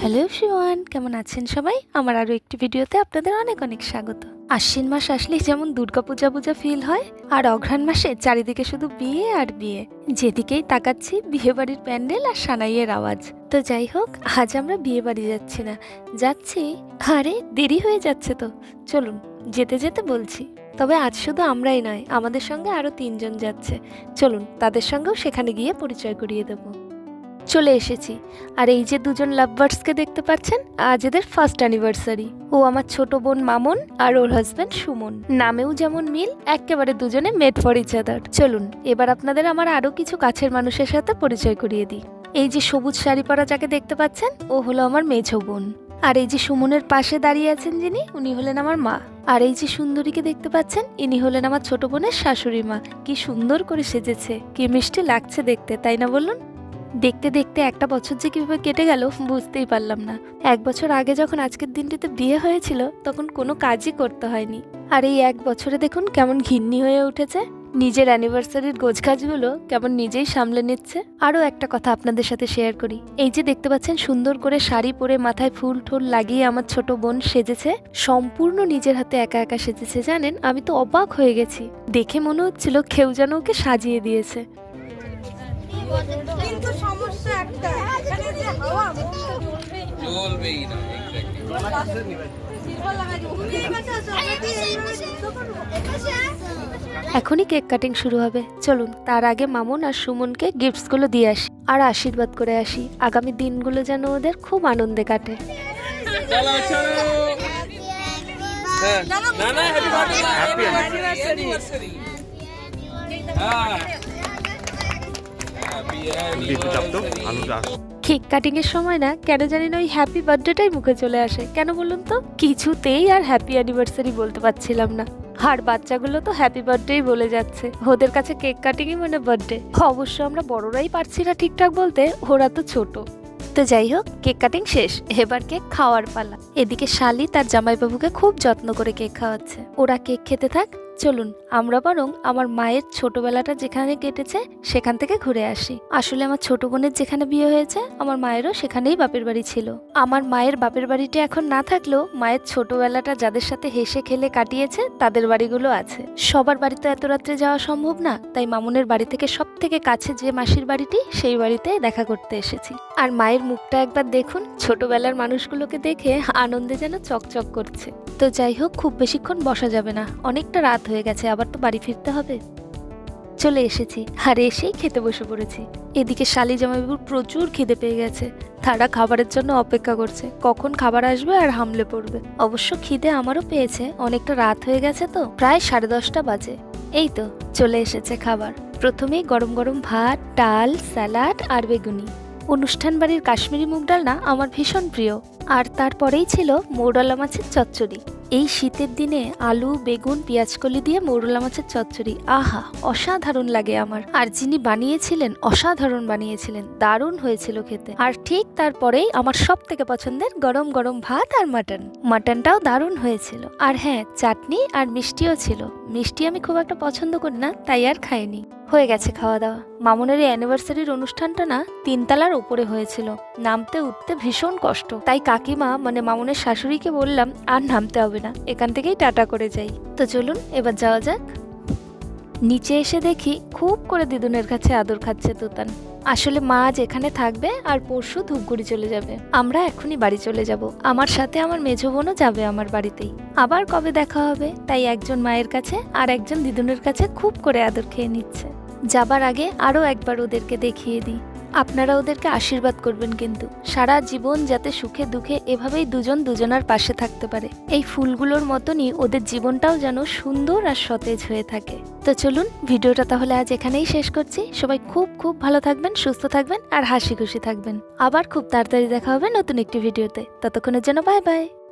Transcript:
Hello শিওয়ান কেমন আছেন সবাই? আমার আরও একটি ভিডিওতে আপনাদের অনেক অনেক স্বাগত। আশ্বিন মাস আসলেই যেমন দুর্গাপূজা পূজা ফিল হয়, আর অঘ্রাণ মাসে চারিদিকে শুধু বিয়ে আর বিয়ে। যেদিকেই তাকাচ্ছি বিয়ে বাড়ির প্যান্ডেল আর সানাইয়ের আওয়াজ। তো যাই হোক, আজ আমরা বিয়ে বাড়ি যাচ্ছি না। যাচ্ছি, আরে দেরি হয়ে যাচ্ছে তো। চলুন, যেতে যেতে বলছি। তবে আজ শুধু আমরাই নয়, আমাদের সঙ্গে আরও তিনজন যাচ্ছে। চলুন, তাদের সঙ্গেও সেখানে গিয়ে পরিচয় করিয়ে দেবো। চলে এসেছি। আর এই যে দুজন লাভবার্সকে দেখতে পাচ্ছেন, আজ এদের ফার্স্ট অ্যানিভার্সারি ও আমার ছোট বোন মামুন আর ওর হাজব্যান্ড সুমন। নামেও যেমন মিল, একেবারে দুজনে মেড ফর ইচ আদার চলুন, এবার আপনাদের আমার আরও কিছু কাছের মানুষের সাথে পরিচয় করিয়ে দিই। এই যে সবুজ শাড়ি পরা যাকে দেখতে পাচ্ছেন, ও হলো আমার মেঝো বোন। আর এই যে সুমনের পাশে দাঁড়িয়ে আছেন যিনি, উনি হলেন আমার মা। আর এই যে সুন্দরীকে দেখতে পাচ্ছেন, ইনি হলেন আমার ছোট বোনের শাশুড়ি মা। কি সুন্দর করে সেজেছে, কি মিষ্টি লাগছে দেখতে, তাই না বলুন? দেখতে দেখতে একটা বছর যে কীভাবে কেটে গেল, বুঝতেই পারলাম না। এক বছর আগে যখন আজকের দিনটিতে বিয়ে হয়েছিল, তখন কোনো কাজই করতে হয়নি। আর এই এক বছরে দেখুন কেমন ঘিন্নি হয়ে উঠেছে। নিজের অ্যানিভার্সারির গোছগাছগুলো কেমন নিজেই সামলে নিচ্ছে। আরও একটা কথা আপনাদের সাথে শেয়ার করি। এই যে দেখতে পাচ্ছেন, সুন্দর করে শাড়ি পরে মাথায় ফুল ঠুল লাগিয়ে আমার ছোট বোন সেজেছে। সম্পূর্ণ নিজের হাতে একা একা সেজেছে, জানেন? আমি তো অবাক হয়ে গেছি। দেখে মনে হচ্ছিল কেউ যেন ওকে সাজিয়ে দিয়েছে। কিন্তু সমস্যা একটা এখানে যে হাওয়া চলবেই না এখনই কেক কাটিং শুরু হবে। চলুন তার আগে মামুন আর সুমনকে গিফটসগুলো দিয়ে আসি আর আশীর্বাদ করে আসি। আগামী দিনগুলো যেন ওদের খুব আনন্দে কাটে। হ্যাঁ। না না কেক কাটিং এর সময় না, কেন জানি না ওই হ্যাপি বার্থডেটাই মুখে চলে আসে। কেন বলুন তো? কিছুতেই আর হ্যাপি অ্যানিভার্সারি বলতে পারছিলাম না। আর বাচ্চাগুলো তো হ্যাপি বার্থডেই বলে যাচ্ছে। ওদের কাছে কেক কাটিংই মানে বার্থডে অবশ্য আমরা বড়রাই পারছি না ঠিকঠাক বলতে, ওরা তো ছোট। তো যাই হোক, কেক কাটিং শেষ। এবার কেক খাওয়ার পালা। এদিকে শালি তার জামাইবাবুকে খুব যত্ন করে কেক খাওয়াচ্ছে। ওরা কেক খেতে থাক, চলুন। আমরা বরং আমার মায়ের ছোটবেলাটা যেখানে কেটেছে, সেখান থেকে ঘুরে আসি। আসলে আমার ছোট বোনের যেখানে বিয়ে হয়েছে, আমার মায়েরও সেখানেই বাপের বাড়ি ছিল। আমার মায়ের বাপের বাড়িটি এখন না থাকলেও মায়ের ছোটবেলাটা যাদের সাথে হেসে খেলে কাটিয়েছে, তাদের বাড়িগুলো আছে। সবার বাড়িতে এত রাত্রে যাওয়া সম্ভব না, তাই মামুনের বাড়ি থেকে সব থেকে কাছে যে মাসির বাড়িটি, সেই বাড়িতে দেখা করতে এসেছি। আর মায়ের মুখটা একবার দেখুন, ছোটবেলার মানুষগুলোকে দেখে আনন্দে যেন চকচক করছে। তো যাই হোক, খুব বেশিক্ষণ বসা যাবে না। অনেকটা রাত হয়ে গেছে আবার তো বাড়ি ফিরতে হবে। চলে এসেছি, আর এসেই খেতে বসে পড়েছি। এদিকে শালি জামাইবাবুর প্রচুর খিদে পেয়ে গেছে। তারা খাবারের জন্য অপেক্ষা করছে, কখন খাবার আসবে আর হামলে পড়বে। অবশ্য খিদে আমারও পেয়েছে, অনেকটা রাত হয়ে গেছে তো, প্রায় সাড়ে দশটা বাজে। এই তো, চলে এসেছে খাবার। প্রথমেই গরম গরম ভাত, ডাল, স্যালাড আর বেগুনি। অনুষ্ঠান বাড়ির কাশ্মীরি মুগ ডাল না, আমার ভীষণ প্রিয়। আর তারপরেই ছিল মৌরলা মাছের চচ্চড়ি। এই শীতের দিনে আলু, বেগুন, পেঁয়াজকলি দিয়ে মৌরলা মাছের চচ্চড়ি। আহা, অসাধারণ লাগে আমার। আর যিনি বানিয়েছিলেন, অসাধারণ বানিয়েছিলেন। দারুণ হয়েছিল খেতে। আর ঠিক তারপরেই আমার সব থেকে পছন্দের গরম গরম ভাত আর মাটন। মাটনটাও দারুণ হয়েছিল। আর হ্যাঁ চাটনি আর মিষ্টিও ছিল। মিষ্টি আমি খুব একটা পছন্দ করি না, তাই আর খাইনি। হয়ে গেছে খাওয়া দাওয়া মামুনের এই অ্যানিভার্সারির অনুষ্ঠানটা না তিনতলার ওপরে হয়েছিল। নামতে উঠতে ভীষণ কষ্ট। তাই কাকিমা মানে মামুনের শাশুড়িকে বললাম, আর নামতে হবে না। এখান থেকেই টাটা করে যাই। তো চলুন, এবার যাওয়া যাক। নিচে এসে দেখি খুব করে দিদুনের কাছে আদর খাচ্ছে তুতান। আসলে মা আজ এখানে থাকবে আর পরশু ধূপগুড়ি চলে যাবে। আমরা এখনই বাড়ি চলে যাব। আমার সাথে আমার মেঝো বোনও যাবে আমার বাড়িতেই। আবার কবে দেখা হবে? তাই একজন মায়ের কাছে আর একজন দিদুনের কাছে খুব করে আদর খেয়ে নিচ্ছে। যাবার আগে আরও একবার ওদেরকে দেখিয়ে দিই। আপনারা ওদেরকে আশীর্বাদ করবেন কিন্তু। সারা জীবন যাতে সুখে দুঃখে এভাবেই দুজন দুজনার পাশে থাকতে পারে। এই ফুলগুলোর মতনই ওদের জীবনটাও যেন সুন্দর আর সতেজ হয়ে থাকে। তো চলুন, ভিডিওটা তাহলে আজ এখানেই শেষ করছি। সবাই খুব খুব ভালো থাকবেন, সুস্থ থাকবেন আর হাসি খুশি থাকবেন। আবার খুব তাড়াতাড়ি দেখা হবে নতুন একটি ভিডিওতে। ততক্ষণের জন্য বাই বাই।